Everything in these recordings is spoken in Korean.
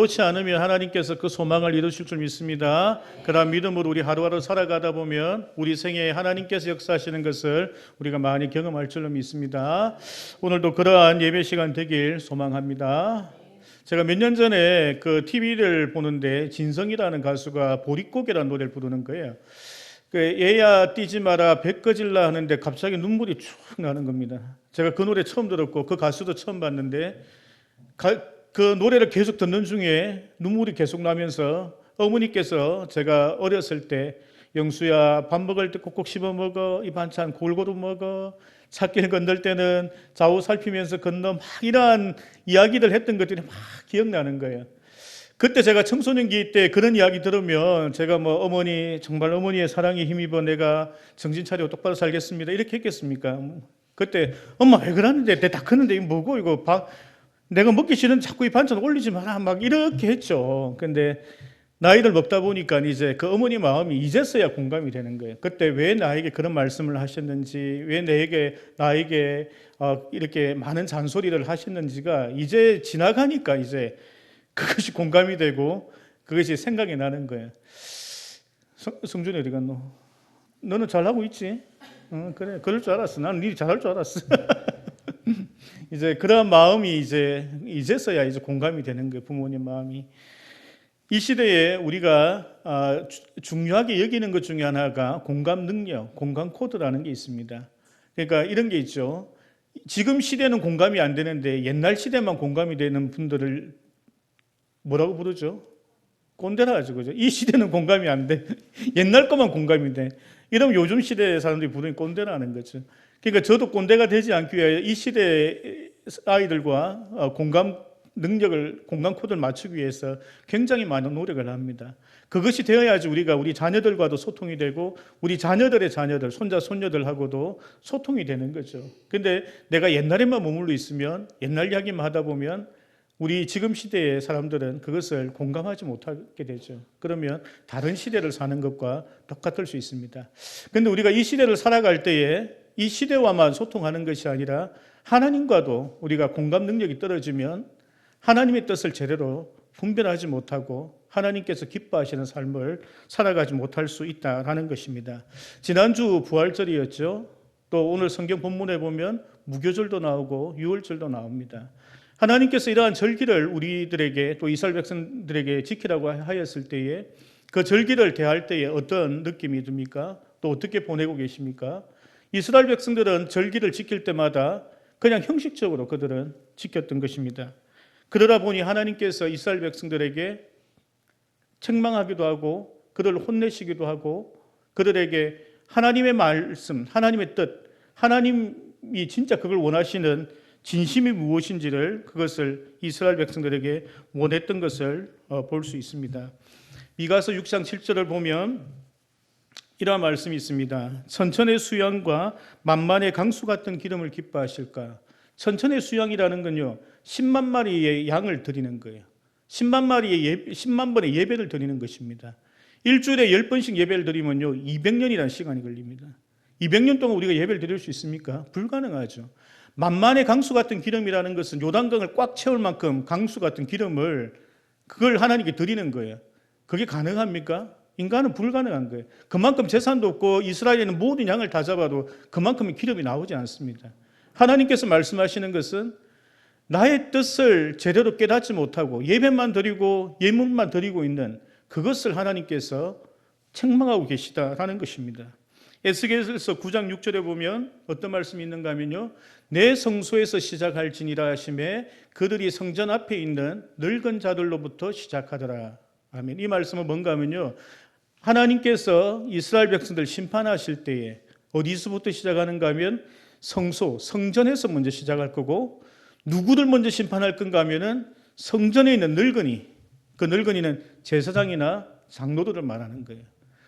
놓지 않으면 하나님께서 그 소망을 이루실 줄 믿습니다. 그런 믿음으로 우리 하루하루 살아가다 보면 우리 생애에 하나님께서 역사하시는 것을 우리가 많이 경험할 줄로 믿습니다. 오늘도 그러한 예배 시간 되길 소망합니다. 제가 몇 년 전에 그 TV를 보는데 진성이라는 가수가 보릿고개라는 노래를 부르는 거예요. 그 얘야 뛰지 마라 배 꺼질라 하는데 갑자기 눈물이 쭉 나는 겁니다. 제가 그 노래 처음 들었고 그 가수도 처음 봤는데 가- 그 노래를 계속 듣는 중에 눈물이 계속 나면서 어머니께서 제가 어렸을 때 영수야 밥 먹을 때 꼭꼭 씹어 먹어 이 반찬 골고루 먹어 찾길 건널 때는 좌우 살피면서 건너 막 이러한 이야기들 했던 것들이 막 기억나는 거예요. 그때 제가 청소년기 때 그런 이야기 들으면 제가 뭐 어머니 정말 어머니의 사랑에 힘입어 내가 정신 차리고 똑바로 살겠습니다 이렇게 했겠습니까? 그때 엄마 왜 그러는데 내다 컸는데 이거 뭐고 이거 밥 내가 먹기 싫은 자꾸 이 반찬 올리지 마라 막 이렇게 했죠. 근데 나이를 먹다 보니까 이제 그 어머니 마음이 이제서야 공감이 되는 거예요. 그때 왜 나에게 그런 말씀을 하셨는지, 왜 내게 나에게 어, 이렇게 많은 잔소리를 하셨는지가 이제 지나가니까 이제 그것이 공감이 되고 그것이 생각이 나는 거예요. 성, 성준이 어디 갔노? 너는 잘하고 있지? 어, 그래, 그럴 줄 알았어. 나는 네 잘할 줄 알았어. 이제 그런 마음이 이제 이제서야 이제 공감이 되는 거예요. 부모님 마음이. 이 시대에 우리가 아, 주- 중요하게 여기는 것 중에 하나가 공감 능력, 공감 코드라는 게 있습니다. 그러니까 이런 게 있죠. 지금 시대는 공감이 안 되는데 옛날 시대만 공감이 되는 분들을 뭐라고 부르죠? 꼰대라 하죠, 그죠? 이 시대는 공감이 안 돼. 옛날 것만 공감이 돼. 이러면 요즘 시대 사람들이 부르는 꼰대라는 거죠. 그러니까 저도 꼰대가 되지 않기 위해 이 시대 아이들과 어, 공감 능력을 공감 코드를 맞추기 위해서 굉장히 많은 노력을 합니다. 그것이 되어야지 우리가 우리 자녀들과도 소통이 되고 우리 자녀들의 자녀들, 손자 손녀들하고도 소통이 되는 거죠. 근데 내가 옛날에만 머물러 있으면 옛날 이야기만 하다 보면 우리 지금 시대의 사람들은 그것을 공감하지 못하게 되죠. 그러면 다른 시대를 사는 것과 똑같을 수 있습니다. 근데 우리가 이 시대를 살아갈 때에 이 시대와만 소통하는 것이 아니라 하나님과도 우리가 공감 능력이 떨어지면 하나님의 뜻을 제대로 분별하지 못하고 하나님께서 기뻐하시는 삶을 살아가지 못할 수 있다라는 것입니다. 지난주 부활절이었죠. 또 오늘 성경 본문에 보면 무교절도 나오고 유월절도 나옵니다. 하나님께서 이러한 절기를 우리들에게 또 이스라엘 백성들에게 지키라고 하였을 때에 그 절기를 대할 때에 어떤 느낌이 듭니까? 또 어떻게 보내고 계십니까? 이스라엘 백성들은 절기를 지킬 때마다 그냥 형식적으로 그들은 지켰던 것입니다. 그러다 보니 하나님께서 이스라엘 백성들에게 책망하기도 하고 그들을 혼내시기도 하고 그들에게 하나님의 말씀, 하나님의 뜻, 하나님이 진짜 그걸 원하시는 진심이 무엇인지를 그것을 이스라엘 백성들에게 원했던 것을 어, 볼수 있습니다. 미가서 6장 7절을 보면 이러한 말씀이 있습니다. 천천의 수양과 만만의 강수 같은 기름을 기뻐하실까? 천천의 수양이라는 건요. 10만 마리의 양을 드리는 거예요. 10만 마리의 예, 10만 번의 예배를 드리는 것입니다. 일주일에 10번씩 예배를 드리면요. 200년이라는 시간이 걸립니다. 200년 동안 우리가 예배를 드릴 수 있습니까? 불가능하죠. 만만의 강수 같은 기름이라는 것은 요단강을 꽉 채울 만큼 강수 같은 기름을 그걸 하나님께 드리는 거예요. 그게 가능합니까? 인간은 불가능한 거예요. 그만큼 재산도 없고 이스라엘에는 모든 양을 다 잡아도 그만큼의 기름이 나오지 않습니다. 하나님께서 말씀하시는 것은 나의 뜻을 제대로 깨닫지 못하고 예배만 드리고 예물만 드리고 있는 그것을 하나님께서 책망하고 계시다라는 것입니다. 에스겔서 9장 6절에 보면 어떤 말씀이 있는가 하면요. 내 성소에서 시작할지니라 하심에 그들이 성전 앞에 있는 늙은 자들로부터 시작하더라. 아멘. 이 말씀은 뭔가 하면요. 하나님께서 이스라엘 백성들 심판하실 때에 어디서부터 시작하는가 하면 성소, 성전에서 먼저 시작할 거고 누구를 먼저 심판할 건가 하면은 성전에 있는 늙은이, 그 늙은이는 제사장이나 장로들을 말하는 거예요.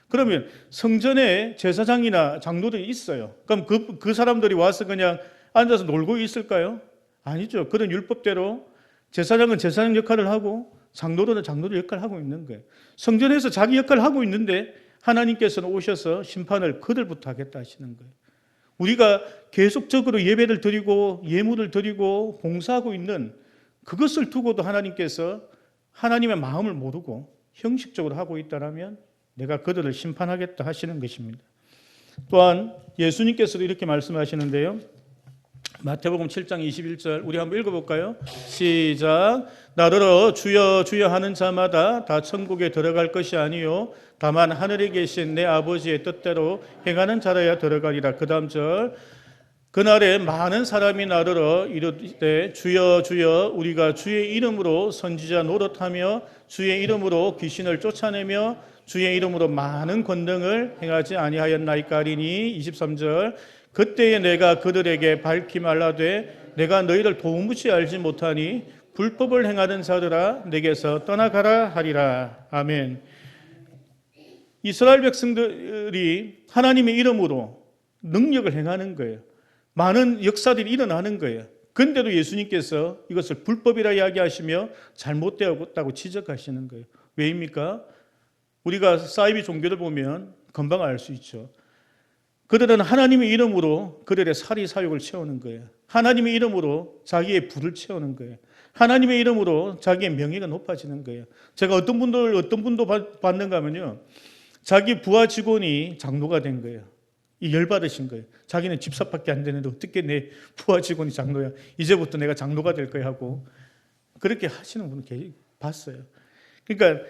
그러면 성전에 제사장이나 장로들이 있어요. 그럼 그, 그 사람들이 와서 그냥 앉아서 놀고 있을까요? 아니죠. 그런 율법대로 제사장은 제사장 역할을 하고 장로들은 장로들 역할을 하고 있는 거예요. 성전에서 자기 역할을 하고 있는데 하나님께서는 오셔서 심판을 그들부터 하겠다 하시는 거예요. 우리가 계속적으로 예배를 드리고 예물을 드리고 봉사하고 있는 그것을 두고도 하나님께서 하나님의 마음을 모르고 형식적으로 하고 있다라면 내가 그들을 심판하겠다 하시는 것입니다. 또한 예수님께서도 이렇게 말씀하시는데요. 마태복음 7장 21절 우리 한번 읽어볼까요? 시작. 나더러 주여 주여 하는 자마다 다 천국에 들어갈 것이 아니요. 다만 하늘에 계신 내 아버지의 뜻대로 행하는 자라야 들어가리라. 그 다음 절. 그날에 많은 사람이 나더러 이르되 주여 주여 우리가 주의 이름으로 선지자 노릇하며 주의 이름으로 귀신을 쫓아내며 주의 이름으로 많은 권능을 행하지 아니하였나이까 하리니. 23절 그때에 내가 그들에게 밝히 말하되 내가 너희를 도무지 알지 못하니 불법을 행하는 자들아 내게서 떠나가라 하리라 아멘 이스라엘 백성들이 하나님의 이름으로 능력을 행하는 거예요 많은 역사들이 일어나는 거예요. 근데도 예수님께서 이것을 불법이라 이야기하시며 잘못되었다고 지적하시는 거예요. 왜입니까? 우리가 사이비 종교를 보면 금방 알 수 있죠. 그들은 하나님의 이름으로 그들의 사리 사욕을 채우는 거예요. 하나님의 이름으로 자기의 부를 채우는 거예요. 하나님의 이름으로 자기의 명예가 높아지는 거예요. 제가 어떤 분들 어떤 분도 받- 받는가 하면요. 자기 부하 직원이 장로가 된 거예요. 이 열받으신 거예요. 자기는 집사밖에 안 되는데 어떻게 내 부하 직원이 장로야? 이제부터 내가 장로가 될 거야 하고 그렇게 하시는 분을 계- 봤어요. 그러니까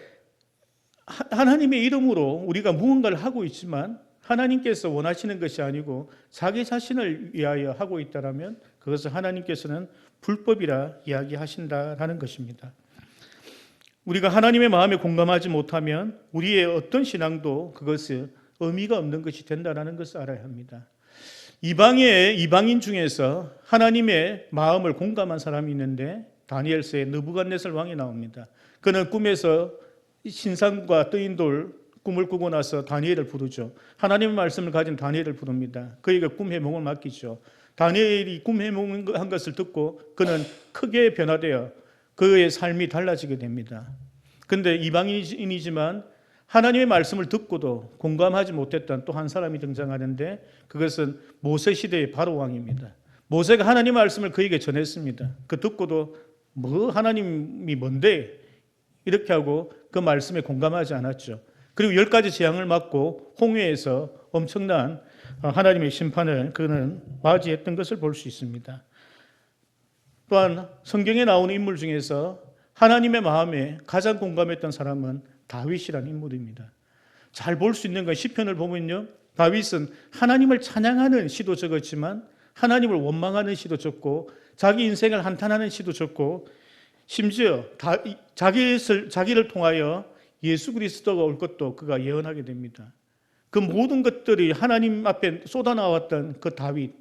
하- 하나님의 이름으로 우리가 무언가를 하고 있지만 하나님께서 원하시는 것이 아니고 자기 자신을 위하여 하고 있다라면 그것을 하나님께서는 불법이라 이야기하신다라는 것입니다. 우리가 하나님의 마음에 공감하지 못하면 우리의 어떤 신앙도 그것을 의미가 없는 것이 된다는 것을 알아야 합니다. 이방의 이방인 중에서 하나님의 마음을 공감한 사람이 있는데 다니엘서에 느부갓네살 왕이 나옵니다. 그는 꿈에서 신상과 뜨인 돌 꿈을 꾸고 나서 다니엘을 부르죠. 하나님의 말씀을 가진 다니엘을 부릅니다. 그에게 꿈 해몽을 맡기죠. 다니엘이 꿈 해몽한 것을 듣고 그는 크게 변화되어 그의 삶이 달라지게 됩니다. 근데 이방인이지만 하나님의 말씀을 듣고도 공감하지 못했던 또 한 사람이 등장하는데 그것은 모세 시대의 바로 왕입니다. 모세가 하나님 말씀을 그에게 전했습니다. 그 듣고도 뭐 하나님이 뭔데 이렇게 하고 그 말씀에 공감하지 않았죠. 그리고 열 가지 재앙을 맞고 홍해에서 엄청난 어, 하나님의 심판을 그는 맞이했던 것을 볼 수 있습니다. 또한 성경에 나오는 인물 중에서 하나님의 마음에 가장 공감했던 사람은 다윗이라는 인물입니다. 잘 볼 수 있는 건 시편을 보면요. 다윗은 하나님을 찬양하는 시도 적었지만 하나님을 원망하는 시도 적고 자기 인생을 한탄하는 시도 적고 심지어 다, 자기를, 자기를 통하여 예수 그리스도가 올 것도 그가 예언하게 됩니다. 그 모든 것들이 하나님 앞에 쏟아나왔던 그 다윗,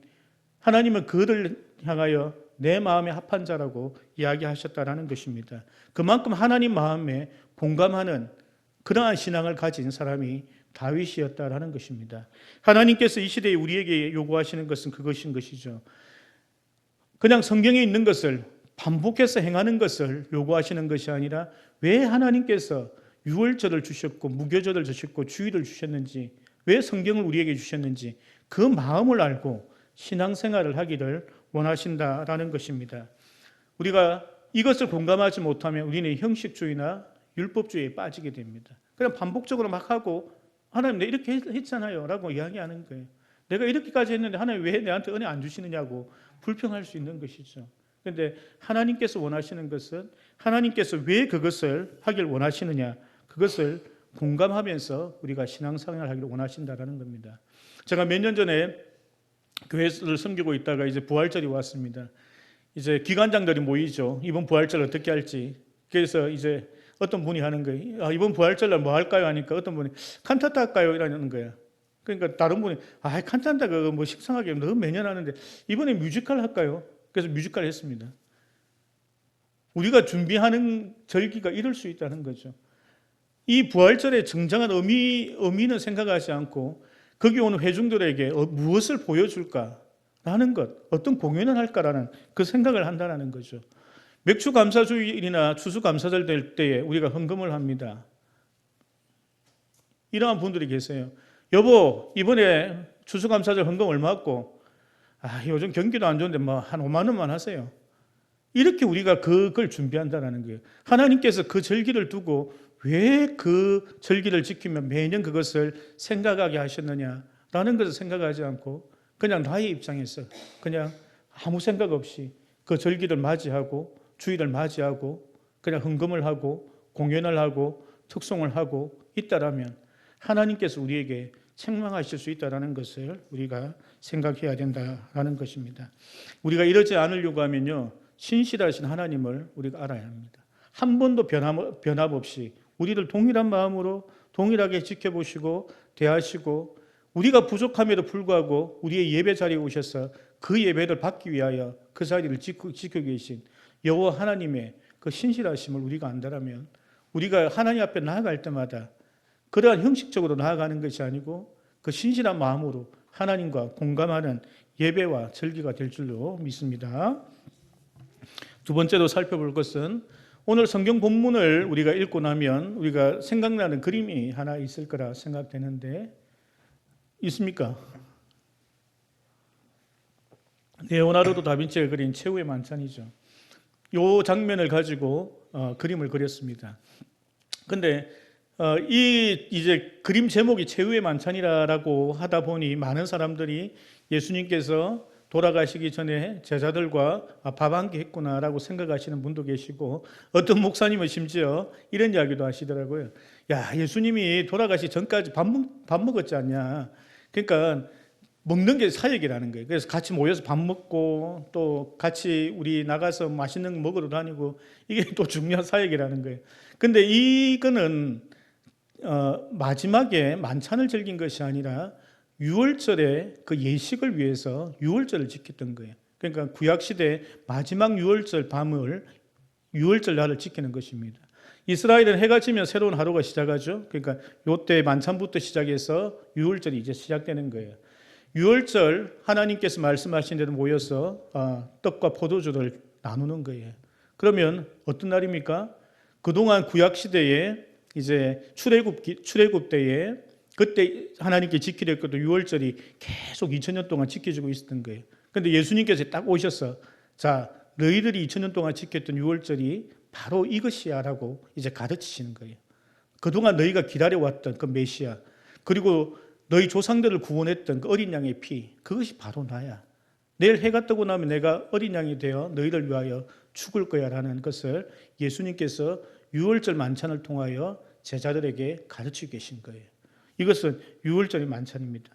하나님은 그를 향하여 내 마음에 합한 자라고 이야기하셨다라는 것입니다. 그만큼 하나님 마음에 공감하는 그러한 신앙을 가진 사람이 다윗이었다라는 것입니다. 하나님께서 이 시대에 우리에게 요구하시는 것은 그것인 것이죠. 그냥 성경에 있는 것을 반복해서 행하는 것을 요구하시는 것이 아니라 왜 하나님께서 유월절을 주셨고 무교절을 주셨고 주일을 주셨는지 왜 성경을 우리에게 주셨는지 그 마음을 알고 신앙생활을 하기를 원하신다라는 것입니다. 우리가 이것을 공감하지 못하면 우리는 형식주의나 율법주의에 빠지게 됩니다. 그냥 반복적으로 막 하고 하나님 내 이렇게 했잖아요 라고 이야기하는 거예요. 내가 이렇게까지 했는데 하나님 왜 내한테 은혜 안 주시느냐고 불평할 수 있는 것이죠. 그런데 하나님께서 원하시는 것은 하나님께서 왜 그것을 하길 원하시느냐 그것을 공감하면서 우리가 신앙생활을 하기를 원하신다라는 겁니다. 제가 몇 년 전에 교회를 섬기고 있다가 이제 부활절이 왔습니다. 이제 기관장들이 모이죠. 이번 부활절 어떻게 할지. 그래서 이제 어떤 분이 하는 거예요. 아, 이번 부활절날 뭐 할까요? 하니까 어떤 분이 칸타타 할까요? 이러는 거예요. 그러니까 다른 분이 아, 칸타타 그거 뭐 식상하게 너무 매년 하는데 이번에 뮤지컬 할까요? 그래서 뮤지컬 했습니다. 우리가 준비하는 절기가 이럴 수 있다는 거죠. 이 부활절의 정정한 의미, 의미는 생각하지 않고 거기 오는 회중들에게 어, 무엇을 보여줄까라는 것, 어떤 공연을 할까라는 그 생각을 한다는 거죠. 맥주 감사주일이나 추수 감사절 될 때에 우리가 헌금을 합니다. 이러한 분들이 계세요. 여보, 이번에 추수 감사절 헌금 얼마 했고? 아, 요즘 경기도 안 좋은데 뭐 한 5만 원만 하세요. 이렇게 우리가 그걸 준비한다라는 거예요. 하나님께서 그 절기를 두고 왜 그 절기를 지키면 매년 그것을 생각하게 하셨느냐라는 것을 생각하지 않고 그냥 나의 입장에서 그냥 아무 생각 없이 그 절기를 맞이하고 주일을 맞이하고 그냥 헌금을 하고 공연을 하고 특송을 하고 있다라면 하나님께서 우리에게 책망하실 수 있다라는 것을 우리가 생각해야 된다라는 것입니다. 우리가 이러지 않으려고 하면요. 신실하신 하나님을 우리가 알아야 합니다. 한 번도 변함, 변함 없이 우리를 동일한 마음으로 동일하게 지켜보시고 대하시고 우리가 부족함에도 불구하고 우리의 예배 자리에 오셔서 그 예배를 받기 위하여 그 자리를 지키고, 지키고 계신 여호와 하나님의 그 신실하심을 우리가 안다라면 우리가 하나님 앞에 나아갈 때마다 그러한 형식적으로 나아가는 것이 아니고 그 신실한 마음으로 하나님과 공감하는 예배와 절기가 될 줄로 믿습니다. 두 번째로 살펴볼 것은 오늘 성경 본문을 우리가 읽고 나면 우리가 생각나는 그림이 하나 있을 거라 생각되는데 있습니까? 레오나르도 다빈치가 그린 최후의 만찬이죠. 이 장면을 가지고 어, 그림을 그렸습니다. 근데 어, 이 이제 그림 제목이 최후의 만찬이라고 하다 보니 많은 사람들이 예수님께서 돌아가시기 전에 제자들과 밥 한 개 했구나라고 생각하시는 분도 계시고 어떤 목사님은 심지어 이런 이야기도 하시더라고요. 야 예수님이 돌아가시 전까지 밥, 먹, 밥 먹었지 않냐. 그러니까 먹는 게 사역이라는 거예요. 그래서 같이 모여서 밥 먹고 또 같이 우리 나가서 맛있는 거 먹으러 다니고 이게 또 중요한 사역이라는 거예요. 근데 이거는 어, 마지막에 만찬을 즐긴 것이 아니라 유월절에 그 예식을 위해서 유월절을 지켰던 거예요. 그러니까 구약 시대 마지막 유월절 밤을 유월절 날을 지키는 것입니다. 이스라엘은 해가 지면 새로운 하루가 시작하죠. 그러니까 요때 만찬부터 시작해서 유월절이 이제 시작되는 거예요. 유월절 하나님께서 말씀하신 대로 모여서 아, 떡과 포도주를 나누는 거예요. 그러면 어떤 날입니까? 그동안 구약 시대에 이제 출애굽 출애굽 때에 그때 하나님께 지키려 했거든 유월절이 계속 2000년 동안 지켜지고 있었던 거예요. 근데 예수님께서 딱 오셔서 자 너희들이 2000년 동안 지켰던 유월절이 바로 이것이야라고 이제 가르치시는 거예요. 그동안 너희가 기다려왔던 그 메시아 그리고 너희 조상들을 구원했던 그 어린 양의 피 그것이 바로 나야. 내일 해가 뜨고 나면 내가 어린 양이 되어 너희를 위하여 죽을 거야라는 것을 예수님께서 유월절 만찬을 통하여 제자들에게 가르치고 계신 거예요. 이것은 유월절의 만찬입니다.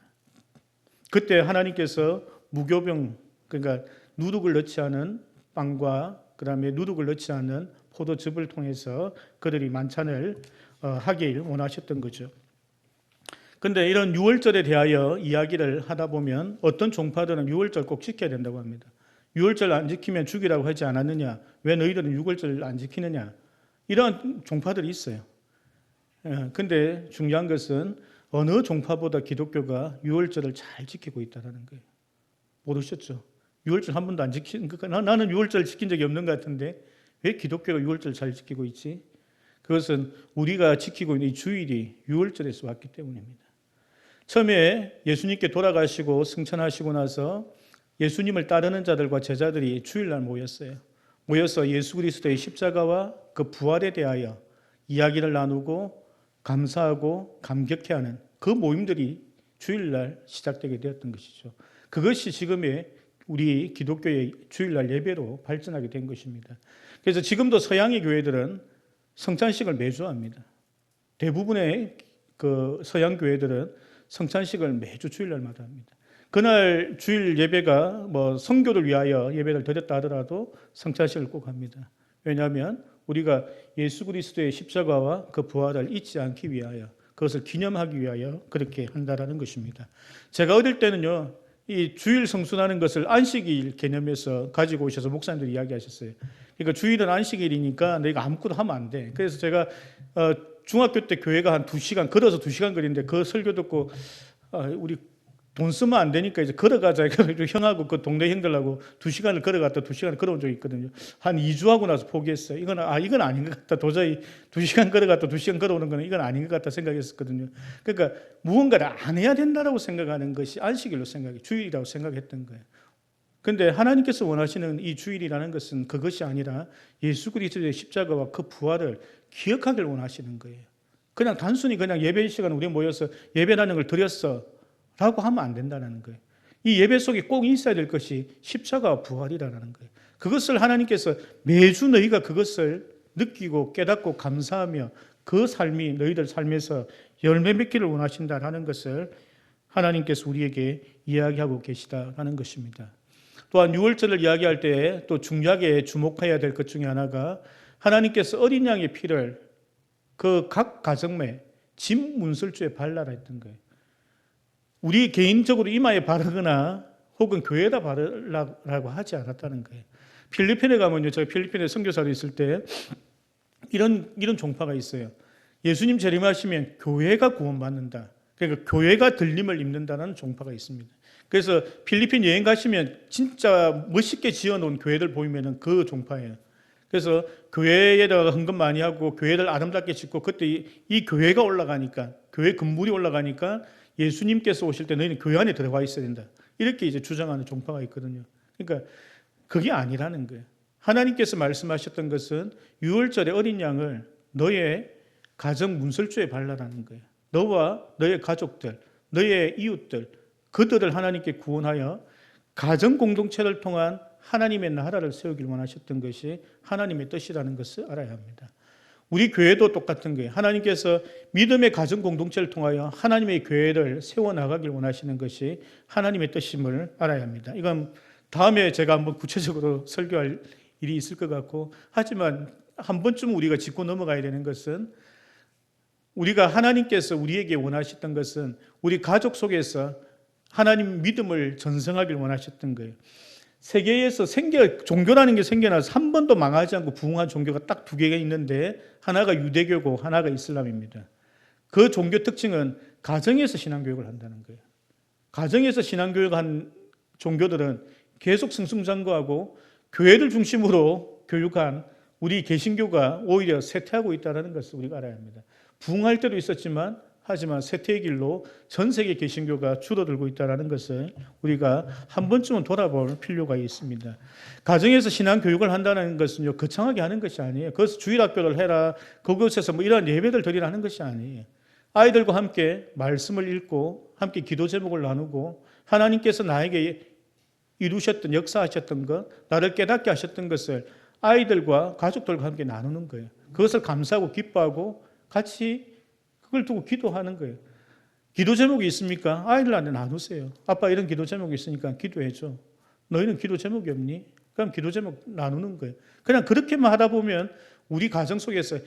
그때 하나님께서 무교병 그러니까 누룩을 넣지 않은 빵과 그다음에 누룩을 넣지 않은 포도즙을 통해서 그들이 만찬을 어, 하길 원하셨던 거죠. 근데 이런 유월절에 대하여 이야기를 하다 보면 어떤 종파들은 유월절 꼭 지켜야 된다고 합니다. 유월절 안 지키면 죽이라고 하지 않았느냐? 왜 너희들은 유월절 안 지키느냐? 이런 종파들이 있어요. 예, 근데 중요한 것은 어느 종파보다 기독교가 유월절을 잘 지키고 있다는 거예요. 모르셨죠? 유월절 한 번도 안 지킨 그 나는 유월절 지킨 적이 없는 것 같은데 왜 기독교가 유월절 잘 지키고 있지? 그것은 우리가 지키고 있는 이 주일이 유월절에서 왔기 때문입니다. 처음에 예수님께 돌아가시고 승천하시고 나서 예수님을 따르는 자들과 제자들이 주일날 모였어요. 모여서 예수 그리스도의 십자가와 그 부활에 대하여 이야기를 나누고 감사하고 감격해하는 그 모임들이 주일날 시작되게 되었던 것이죠. 그것이 지금의 우리 기독교의 주일날 예배로 발전하게 된 것입니다. 그래서 지금도 서양의 교회들은 성찬식을 매주 합니다. 대부분의 그 서양 교회들은 성찬식을 매주 주일날마다 합니다. 그날 주일 예배가 뭐 성교를 위하여 예배를 드렸다 하더라도 성찬식을 꼭 합니다. 왜냐하면 우리가 예수 그리스도의 십자가와 그 부활을 잊지 않기 위하여 그것을 기념하기 위하여 그렇게 한다라는 것입니다. 제가 어릴 때는요. 이 주일 성수하는 것을 안식일 개념에서 가지고 오셔서 목사님들이 이야기하셨어요. 그러니까 주일은 안식일이니까 내가 아무것도 하면 안 돼. 그래서 제가 어, 중학교 때 교회가 한두 시간 걸어서 두 시간 거리인데 그 설교 듣고 어, 우리 돈 쓰면 안 되니까 이제 걸어가자 해가지고 형하고 그 동네 형들하고 두 시간을 걸어갔다 두 시간을 걸어온 적이 있거든요. 한 2주 하고 나서 포기했어요. 이건 아 이건 아닌 것 같다. 도저히 두 시간 걸어갔다 두 시간 걸어오는 거는 이건 아닌 것 같다 생각했었거든요. 그러니까 무언가를 안 해야 된다라고 생각하는 것이 안식일로 생각이 주일이라고 생각했던 거예요. 근데 하나님께서 원하시는 이 주일이라는 것은 그것이 아니라 예수 그리스도의 십자가와 그 부활을 기억하길 원하시는 거예요. 그냥 단순히 그냥 예배 시간 우리 모여서 예배라는 걸 드렸어 라고 하면 안 된다는 거예요. 이 예배 속에 꼭 있어야 될 것이 십자가와 부활이라는 거예요. 그것을 하나님께서 매주 너희가 그것을 느끼고 깨닫고 감사하며 그 삶이 너희들 삶에서 열매 맺기를 원하신다라는 것을 하나님께서 우리에게 이야기하고 계시다라는 것입니다. 또한 유월절을 이야기할 때 또 중요하게 주목해야 될 것 중에 하나가 하나님께서 어린 양의 피를 그 각 가정매 집 문설주에 발라라 했던 거예요. 우리 개인적으로 이마에 바르거나 혹은 교회에다 바르라고 하지 않았다는 거예요. 필리핀에 가면요, 제가 필리핀에 선교사로 있을 때 이런 이런 종파가 있어요. 예수님 재림하시면 교회가 구원받는다. 그러니까 교회가 들림을 입는다는 종파가 있습니다. 그래서 필리핀 여행 가시면 진짜 멋있게 지어놓은 교회들 보이면은 그 종파예요. 그래서 교회에다가 헌금 많이 하고 교회를 아름답게 짓고 그때 이, 이 교회가 올라가니까 교회 건물이 올라가니까 예수님께서 오실 때 너희는 교회 안에 들어가 있어야 된다. 이렇게 이제 주장하는 종파가 있거든요. 그러니까 그게 아니라는 거예요. 하나님께서 말씀하셨던 것은 유월절에 어린 양을 너의 가정 문설주에 발라라는 거예요. 너와 너의 가족들, 너의 이웃들, 그들을 하나님께 구원하여 가정 공동체를 통한 하나님의 나라를 세우길 원하셨던 것이 하나님의 뜻이라는 것을 알아야 합니다. 우리 교회도 똑같은 거예요. 하나님께서 믿음의 가정 공동체를 통하여 하나님의 교회를 세워 나가길 원하시는 것이 하나님의 뜻임을 알아야 합니다. 이건 다음에 제가 한번 구체적으로 설교할 일이 있을 것 같고 하지만 한 번쯤 우리가 짚고 넘어가야 되는 것은 우리가 하나님께서 우리에게 원하셨던 것은 우리 가족 속에서 하나님 믿음을 전승하길 원하셨던 거예요. 세계에서 생겨 종교라는 게 생겨나서 한 번도 망하지 않고 부흥한 종교가 딱 두 개가 있는데 하나가 유대교고 하나가 이슬람입니다. 그 종교 특징은 가정에서 신앙 교육을 한다는 거예요. 가정에서 신앙 교육한 종교들은 계속 승승장구하고 교회를 중심으로 교육한 우리 개신교가 오히려 쇠퇴하고 있다는 것을 우리가 알아야 합니다. 부흥할 때도 있었지만 하지만 쇠퇴의 길로 전 세계 개신교가 줄어들고 있다는 것을 우리가 한 번쯤은 돌아볼 필요가 있습니다. 가정에서 신앙 교육을 한다는 것은요 거창하게 하는 것이 아니에요. 그것을 주일학교를 해라, 그곳에서 뭐 이런 예배들 드리라는 것이 아니에요. 아이들과 함께 말씀을 읽고 함께 기도 제목을 나누고 하나님께서 나에게 이루셨던 역사하셨던 것, 나를 깨닫게 하셨던 것을 아이들과 가족들과 함께 나누는 거예요. 그것을 감사하고 기뻐하고 같이 그걸 두고 기도하는 거예요. 기도 제목이 있습니까? 아이들한테 나누세요. 아빠 이런 기도 제목이 있으니까 기도해줘. 너희는 기도 제목이 없니? 그럼 기도 제목 나누는 거예요. 그냥 그렇게만 하다 보면 우리 가정 속에서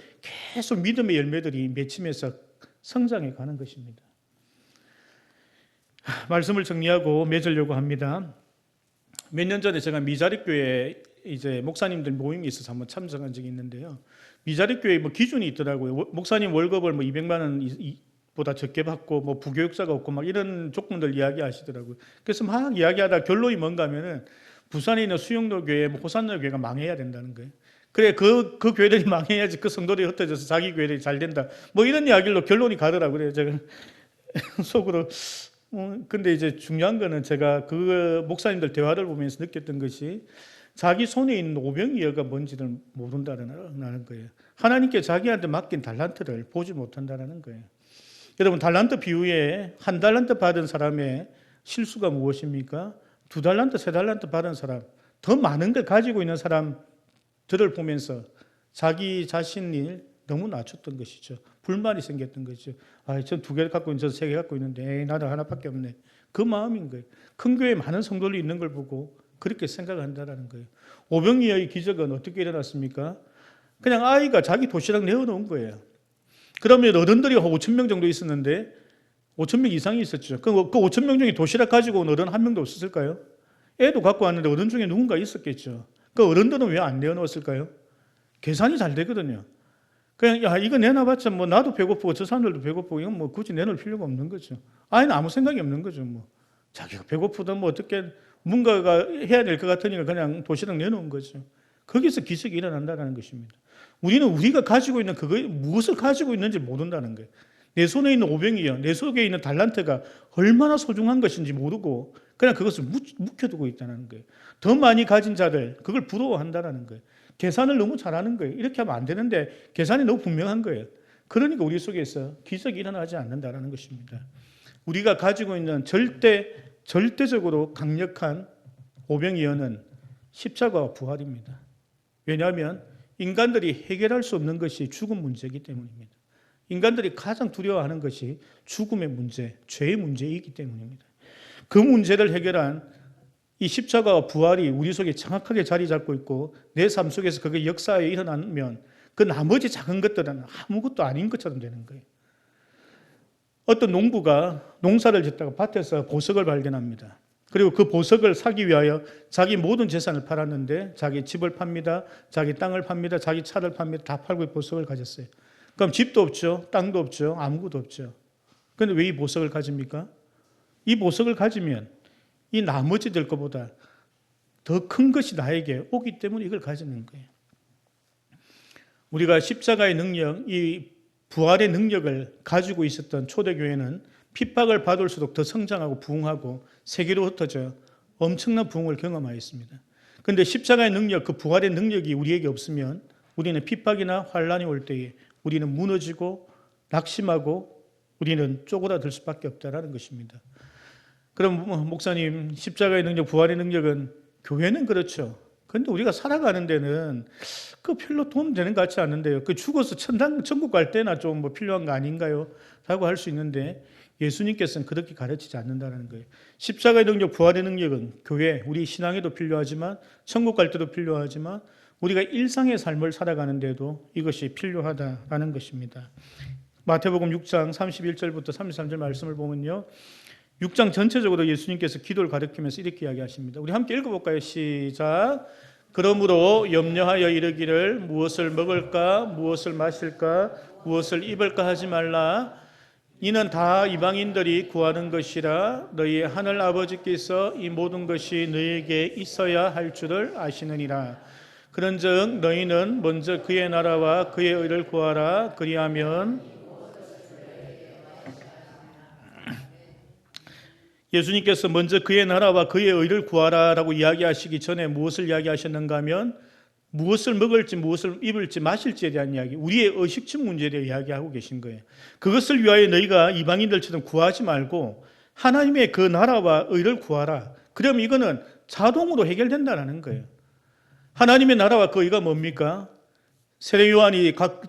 계속 믿음의 열매들이 맺히면서 성장해 가는 것입니다. 말씀을 정리하고 맺으려고 합니다. 몇 년 전에 제가 미자립 교회 이제 목사님들 모임이 있어서 한번 참석한 적이 있는데요. 미자립 교회 뭐 기준이 있더라고요. 목사님 월급을 뭐 200만 원 보다 적게 받고 뭐 부교육사가 없고 막 이런 조건들 이야기하시더라고요. 그래서 막 이야기하다 결론이 뭔가 하면은 부산에 있는 수영도 교회, 뭐 호산로 교회가 망해야 된다는 거예요. 그래 그, 그 교회들이 망해야지 그 성도들이 흩어져서 자기 교회들이 잘 된다. 뭐 이런 이야기로 결론이 가더라고요. 제가 속으로 어, 근데 이제 중요한 거는 제가 그 목사님들 대화를 보면서 느꼈던 것이 자기 손에 있는 오병이어가 뭔지를 모른다는 거예요. 하나님께 자기한테 맡긴 달란트를 보지 못한다는 거예요. 여러분 달란트 비유에 한 달란트 받은 사람의 실수가 무엇입니까? 두 달란트, 세 달란트 받은 사람, 더 많은 걸 가지고 있는 사람들을 보면서 자기 자신을 너무 낮췄던 것이죠. 불만이 생겼던 거죠. 아, 전 두 개를 갖고 있는 저세 개 갖고 있는데 에이, 나는 하나밖에 없네. 그 마음인 거예요. 큰 교회 많은 성도들이 있는 걸 보고 그렇게 생각한다라는 거예요. 오병이어의 기적은 어떻게 일어났습니까? 그냥 아이가 자기 도시락 내어놓은 거예요. 그러면 어른들이 한 5천 명 정도 있었는데 5천 명 이상이 있었죠. 그 5천 명 중에 도시락 가지고 온 어른 한 명도 없었을까요? 애도 갖고 왔는데 어른 중에 누군가 있었겠죠. 그 어른들은 왜 안 내어놓았을까요? 계산이 잘 되거든요. 그냥 야 이거 내놔봤자 뭐 나도 배고프고 저 사람들도 배고프고 이건 뭐 굳이 내놓을 필요가 없는 거죠. 아이는 아무 생각이 없는 거죠. 뭐 자기가 배고프든 뭐 어떻게 뭔가가 해야 될 것 같으니까 그냥 도시락 내놓은 거죠. 거기서 기적이 일어난다는 것입니다. 우리는 우리가 가지고 있는 그거 무엇을 가지고 있는지 모른다는 거예요. 내 손에 있는 오병이요, 내 속에 있는 달란트가 얼마나 소중한 것인지 모르고 그냥 그것을 묵, 묵혀두고 있다는 거예요. 더 많이 가진 자들 그걸 부러워한다라는 거예요. 계산을 너무 잘하는 거예요. 이렇게 하면 안 되는데 계산이 너무 분명한 거예요. 그러니까 우리 속에서 기적이 일어나지 않는다라는 것입니다. 우리가 가지고 있는 절대 절대적으로 강력한 오병이어는 십자가와 부활입니다. 왜냐하면 인간들이 해결할 수 없는 것이 죽음 문제이기 때문입니다. 인간들이 가장 두려워하는 것이 죽음의 문제, 죄의 문제이기 때문입니다. 그 문제를 해결한 이 십자가와 부활이 우리 속에 정확하게 자리 잡고 있고 내 삶 속에서 그게 역사에 일어나면 그 나머지 작은 것들은 아무것도 아닌 것처럼 되는 거예요. 어떤 농부가 농사를 짓다가 밭에서 보석을 발견합니다. 그리고 그 보석을 사기 위하여 자기 모든 재산을 팔았는데 자기 집을 팝니다. 자기 땅을 팝니다. 자기 차를 팝니다. 다 팔고 이 보석을 가졌어요. 그럼 집도 없죠. 땅도 없죠. 아무것도 없죠. 그런데 왜 이 보석을 가집니까? 이 보석을 가지면 이 나머지들 것보다 더 큰 것이 나에게 오기 때문에 이걸 가지는 거예요. 우리가 십자가의 능력, 이 부활의 능력을 가지고 있었던 초대교회는 핍박을 받을수록 더 성장하고 부흥하고 세계로 흩어져 엄청난 부흥을 경험하였습니다. 그런데 십자가의 능력, 그 부활의 능력이 우리에게 없으면 우리는 핍박이나 환란이 올 때에 우리는 무너지고 낙심하고 우리는 쪼그라들 수밖에 없다라는 것입니다. 그럼 뭐, 목사님 십자가의 능력, 부활의 능력은 교회는 그렇죠. 그런데 우리가 살아가는 데는 그 별로 도움 되는 것 같지 않은데요. 그 죽어서 천당 천국 갈 때나 좀 뭐 필요한 거 아닌가요? 라고 할 수 있는데 예수님께서는 그렇게 가르치지 않는다는 거예요. 십자가의 능력, 부활의 능력은 교회, 우리 신앙에도 필요하지만 천국 갈 때도 필요하지만 우리가 일상의 삶을 살아가는데도 이것이 필요하다라는 것입니다. 마태복음 6장 31절부터 33절 말씀을 보면요. 6장 전체적으로 예수님께서 기도를 가르치면서 이렇게 이야기하십니다. 우리 함께 읽어볼까요? 시작. 그러므로 염려하여 이르기를 무엇을 먹을까, 무엇을 마실까, 무엇을 입을까 하지 말라. 이는 다 이방인들이 구하는 것이라 너희 하늘 아버지께서 이 모든 것이 너희에게 있어야 할 줄을 아시느니라. 그런즉 너희는 먼저 그의 나라와 그의 의를 구하라. 그리하면 예수님께서 먼저 그의 나라와 그의 의를 구하라라고 이야기하시기 전에 무엇을 이야기하셨는가 하면 무엇을 먹을지 무엇을 입을지 마실지에 대한 이야기, 우리의 의식주 문제에 대해 이야기하고 계신 거예요. 그것을 위하여 너희가 이방인들처럼 구하지 말고 하나님의 그 나라와 의를 구하라. 그럼 이거는 자동으로 해결된다는 거예요. 하나님의 나라와 그 의가 뭡니까? 세례 요한이 각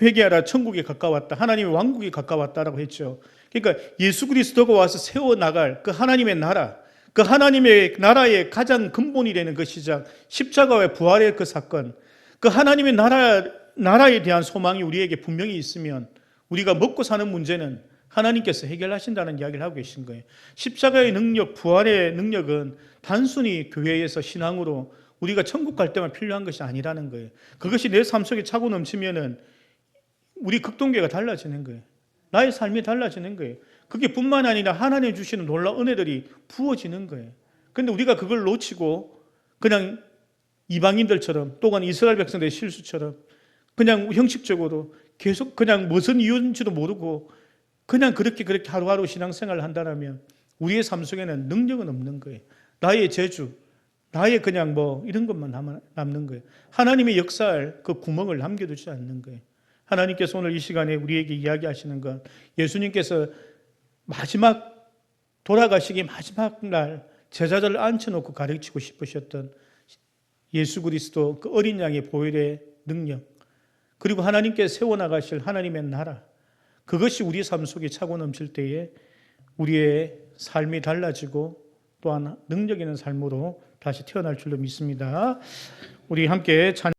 회개하라 천국에 가까웠다. 하나님의 왕국이 가까웠다라고 했죠. 그러니까 예수 그리스도가 와서 세워 나갈 그 하나님의 나라, 그 하나님의 나라의 가장 근본이 되는 그 시작, 십자가의 부활의 그 사건, 그 하나님의 나라 나라에 대한 소망이 우리에게 분명히 있으면 우리가 먹고 사는 문제는 하나님께서 해결하신다는 이야기를 하고 계신 거예요. 십자가의 능력, 부활의 능력은 단순히 교회에서 신앙으로 우리가 천국 갈 때만 필요한 것이 아니라는 거예요. 그것이 내 삶 속에 차고 넘치면은 우리 극동교가 달라지는 거예요. 나의 삶이 달라지는 거예요. 그게 뿐만 아니라 하나님 주시는 놀라운 은혜들이 부어지는 거예요. 근데 우리가 그걸 놓치고 그냥 이방인들처럼 또한 이스라엘 백성들의 실수처럼 그냥 형식적으로 계속 그냥 무슨 이유인지도 모르고 그냥 그렇게 그렇게 하루하루 신앙생활을 한다면 우리의 삶 속에는 능력은 없는 거예요. 나의 재주, 나의 그냥 뭐 이런 것만 남는 거예요. 하나님의 역사할 그 구멍을 남겨두지 않는 거예요. 하나님께서 오늘 이 시간에 우리에게 이야기하시는 것, 예수님께서 마지막 돌아가시기 마지막 날 제자들을 앉혀놓고 가르치고 싶으셨던 예수 그리스도 그 어린 양의 보혈의 능력, 그리고 하나님께서 세워나가실 하나님의 나라, 그것이 우리 삶 속에 차고 넘칠 때에 우리의 삶이 달라지고 또한 능력 있는 삶으로 다시 태어날 줄로 믿습니다. 우리 함께 찬